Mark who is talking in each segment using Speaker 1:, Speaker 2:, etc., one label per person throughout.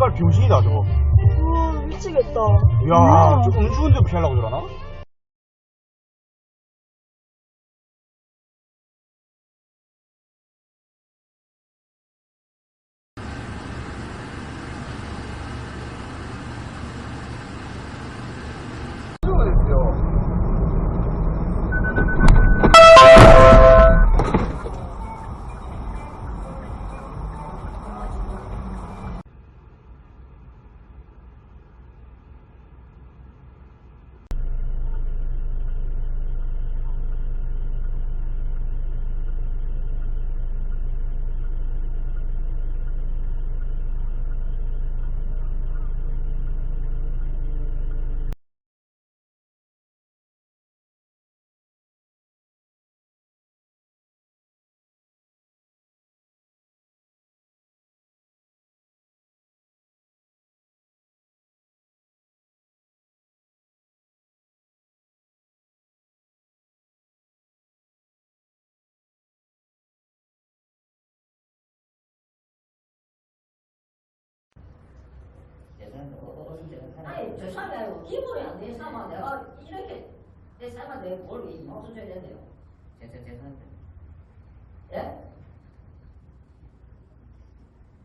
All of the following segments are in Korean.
Speaker 1: 씨발 병신이다 저거.
Speaker 2: 우와 미치겠다.
Speaker 1: 야, 저 음주운전 피하려고 저러나?
Speaker 3: 아니 아니고 기본이 안 돼. 사람아 내가 이렇게 내 삶아 내뭘 이만큼 줘야 된대요. 예?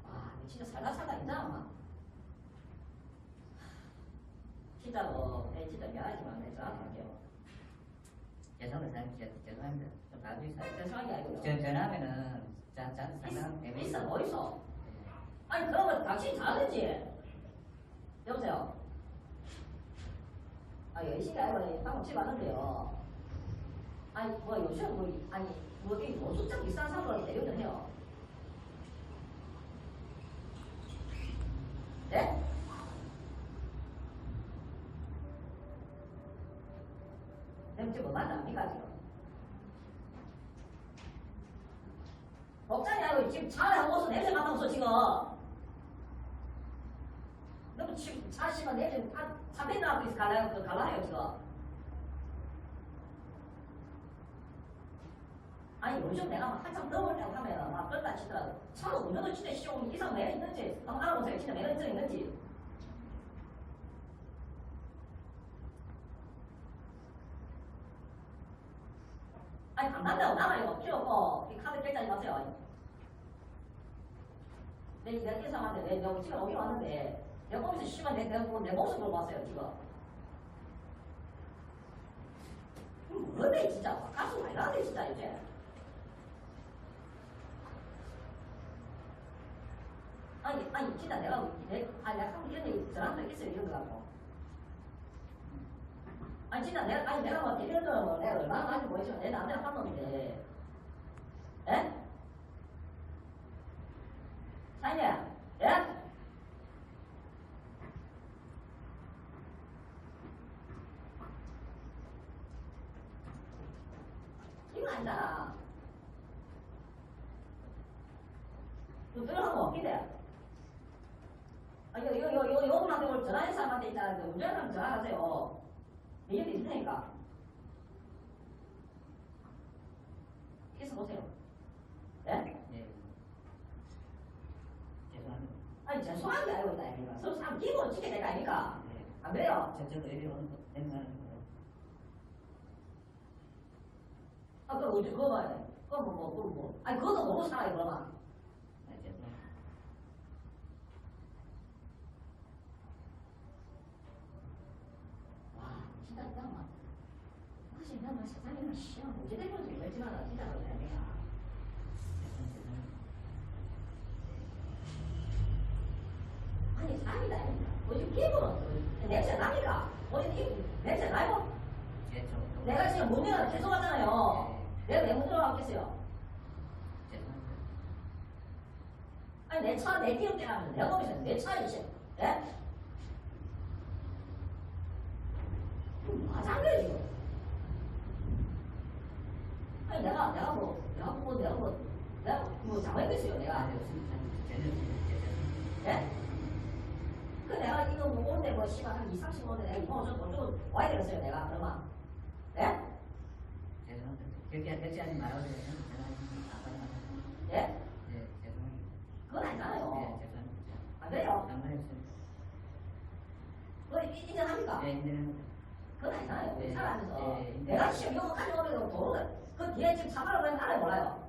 Speaker 3: 아, 너 진짜 살다 살다 있나 아마. 진짜 뭐, 내 진짜 미안하지만 내가 전화할게요.
Speaker 4: 죄송합니다. 죄송합니다. 좀 봐주세요.
Speaker 3: 죄송한 게 아니고요.
Speaker 4: 전 전화하면은
Speaker 3: 있- 있어, 뭐 있어? 아니 그러면 당신이 다 하든지. 여보세요. 아 열심히 알고 방금 집 왔는데요. 아니 뭐 요즘 뭐 이- 아니 뭐 이 노숙자 비싼 사람을 내려는 해요. 네? 내가 지금 뭐 만납니까 지금? 복장이 아니고 지금 차를 한 곳으로 냄새 맡아서 지금 너무 지금 아니 요즘 내가 막 한참 때 하면 막 끌다 치더라도 차로 운전도 진짜 쉬운 이상 매력 있는지 한번 알아보세요 진짜 매력 있는지 아니 안 간다고 나가요 필요 없고 이 카드 결제하지 마세요 내, 내가 계산하는데 내, 내가 집에 오긴 왔는데 내가 거기서 씨발 내, 뭐, 내 모습 보고 왔어요 지금 음, 뭔데 진짜. 가수 많이 나는데 진짜 이제. 아니 아니 진짜 내가 내, 아니 내가 얘기 전화한 적 있어요 이런 거 갖고 아니 진짜 내가 아니 내가 뭐 이런 거 내가 얼마나 많이 보이지만 내 남자 한 놈인데 에? 사장님 예? 이거 아니잖아 너 들어가면 없긴데 아 이거 이거 이거 이거 요분한테 오늘 전화한 사람한테 그 운전하면 전화하세요 있을 테니까 있어 보세요 예?
Speaker 4: 예. 죄송합니다.
Speaker 3: 아니 죄송한 게 아니고 이거 서로 사람 기본 지켜야 될거 아닙니까?
Speaker 4: 예.
Speaker 3: 안 그래요?
Speaker 4: 저, 저도 여기 오는 거, 냄새나는 거.
Speaker 3: 아 그럼 어디 그거 봐야 돼 그럼 뭐, 뭐 그럼 뭐 아니 그것도 모르고 살아요 그러면
Speaker 4: 아, 죄송합니다.
Speaker 3: 와 진짜 그냥 막 사실 그냥 막 세상에 막 시험 문제 대표도 이랬지만 진짜 그래 내가 아니 사람이다 어디 기분은 냄새 나니까 어디 기 냄새 나요?
Speaker 4: 예, 저,
Speaker 3: 내가 지금 문제가 죄송하잖아요 내가 내못 들어가겠어요. 아니 내 차내 기름 때문에 내가 거기서 내 차에 이제 예? 마장거리 지금 아니 내가 내가 뭐 내가 뭐 내가 뭐 내가 뭐 잘못했어요
Speaker 4: 아,
Speaker 3: 내가
Speaker 4: 네. 죄송합니다.
Speaker 3: 예? 그 내가 이거 뭐 오는데 뭐 씨발 한 2, 30원에 내가 이거 좀 먼저 와야 되겠어요 내가 그러면 예?
Speaker 4: 죄송합니다. 여기 앉지 하지 말라고
Speaker 3: 그러면
Speaker 4: 네? 죄송합니다.
Speaker 3: 그건 안 나요.
Speaker 4: 네, 죄송합니다.
Speaker 3: 안 돼요. 남발해주세요. 인정합니까?
Speaker 4: 네,
Speaker 3: 인정합니다. 그건 안 나요.
Speaker 4: 네.
Speaker 3: 살아가면서.
Speaker 4: 네,
Speaker 3: 내가 시험 영어 가져가면 그거, 그 뒤에 지금 사과를 하는 나라 몰라요.